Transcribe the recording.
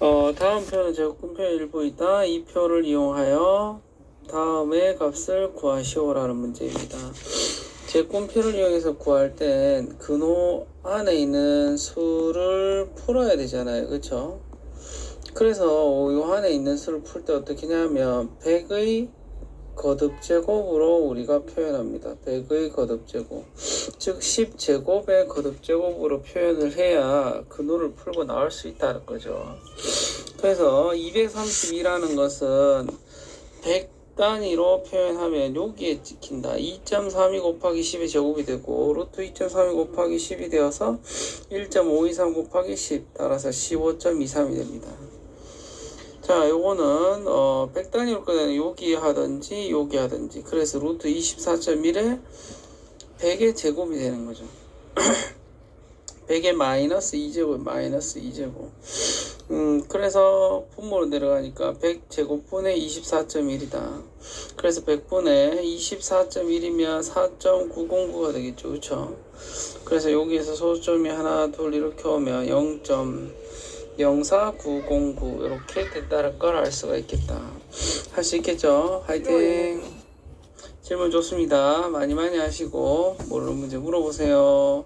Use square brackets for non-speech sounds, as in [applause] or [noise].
어, 다음 표는 제곱근표 일부이다. 이 표를 이용하여 다음의 값을 구하시오라는 문제입니다. 제곱표를 이용해서 구할 땐 근호 안에 있는 수를 풀어야 되잖아요. 그렇죠? 그래서 요 안에 있는 수를 풀 때 어떻게 하냐면 100의 거듭 제곱으로 우리가 표현합니다. 100의 거듭 제곱. 즉 10제곱의 거듭 제곱으로 표현을 해야 근호를 풀고 나올 수 있다는 거죠. 그래서 232라는 것은 100 단위로 표현하면 여기에 찍힌다. 2.32 곱하기 10의 제곱이 되고 루트 2.32 곱하기 10이 되어서 1.523 곱하기 10 따라서 15.23이 됩니다. 자, 요거는 어, 100단위로 끄면 여기 하든지 여기 하든지. 그래서 루트 24.1에 100의 제곱이 되는 거죠. [clears throat] 100의 마이너스 2제곱 마이너스 2제곱. 음 그래서 분모로 내려가니까 100제곱분의 24.1이다. 그래서 100분의 24.1이면 4.909가 되겠죠. 그쵸? 그래서 여기에서 소점이 하나 둘 이렇게 오면 0.04909 이렇게 됐다는 걸 알 수가 있겠다. 할 수 있겠죠? 화이팅! 질문 좋습니다. 많이 많이 하시고 모르는 문제 물어보세요